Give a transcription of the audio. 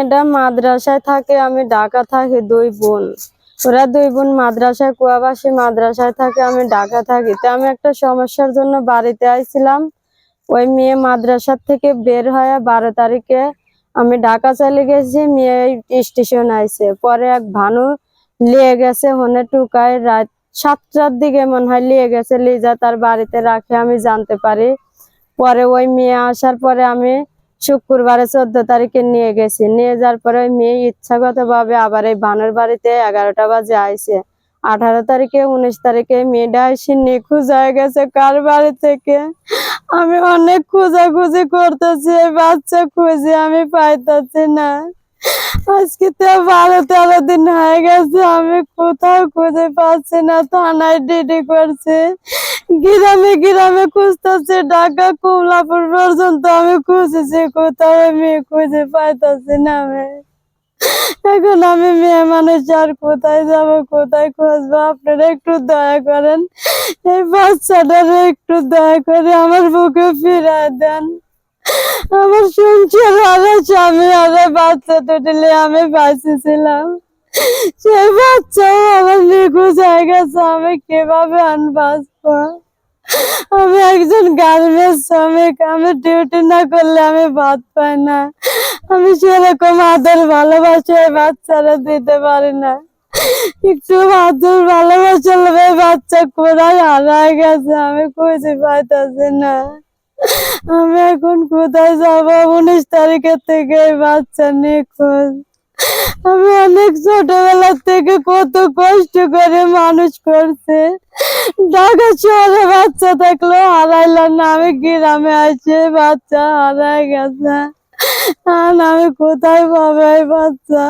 মেয়েটা মাদ্রাসায় থাকে, আমি ঢাকা থাকি দুই বোন। ওরা দুই বোন মাদ্রাসায়, কুয়াবাসী মাদ্রাসায় থাকে, আমি ঢাকা থাকি। তো আমি একটা সমস্যার জন্য বাড়িতে আইছিলাম। ওই মেয়ে মাদ্রাসার থেকে বের হয়ে বারো তারিখে আমি ঢাকা চলে গেছি, মেয়ে স্টেশন আইছে। পরে এক ভানু লিয়ে গেছে, হনে টুকায় রাত সাতটার দিকে মনে হয় লিয়ে গেছে, লিজা তার বাড়িতে রাখে, আমি জানতে পারি। পরে ওই মেয়ে আসার পরে আমি শুক্রবারে চোদ্দ তারিখে নিয়ে গেছি। নিয়ে যাওয়ার পরে মেয়ে ইচ্ছাগত ভাবে আবার এই ভানুর বাড়িতে এগারোটা বাজে আইসে আঠারো তারিখে, উনিশ তারিখে মেয়েটা এসে নিখোঁজ হয়ে গেছে কার বাড়ি থেকে? আমি অনেক খোঁজাখুঁজি করতেছি বাচ্চা খুঁজে আমি পাইতেছি না। আজকে তো বারো তেরো দিন হয়ে গেছে, আমি কোথাও খুঁজে পাচ্ছি না, থানায় ডিডি করছি। গ্রামে গ্রামে খুঁজতেছি ঢাকা, কমলাপুর পর্যন্ত। আমি খুঁজেছি কোথাও, আমি খুঁজে পাইতেছি না আমি এখন আমি মেয়ে মানুষ, আর কোথায় যাব, কোথায় খুঁজবো? আপনারা একটু দয়া করেন। এই বাচ্চাটার একটু দয়া করে আমার বুকে ফিরায় দেন। আমার সংসার আরে স্বামী আরে বাচ্চা দুটিলে আমি বাঁচেছিলাম। সেই বাচ্চাও আমার হয়ে গেছে, আমি কীভাবে আন বাঁচবো আমি একজন গার্মেন্টস শ্রমিক, আমি ডিউটি না করলে আমি ভাত পাই না। আমি সেরকম আদর ভালোবাসা বাচ্চারা দিতে পারি না। একটু আদর ভালোবাসা বাচ্চা কোথায় হারায় গেছে, আমি খুঁজে পাইতেছি না। আমি এখন কোথায় যাব? উনিশ তারিখের থেকে বাচ্চা নিখোঁজ। আমি অনেক ছোটবেলা থেকে কত কষ্ট করে মানুষ করছে। ঢাকা শহরে বাচ্চা থাকল হারাইলাম না, আমি গ্রামে আছে বাচ্চা হারাই গেছে। আর আমি কোথায় পাবো বাচ্চা?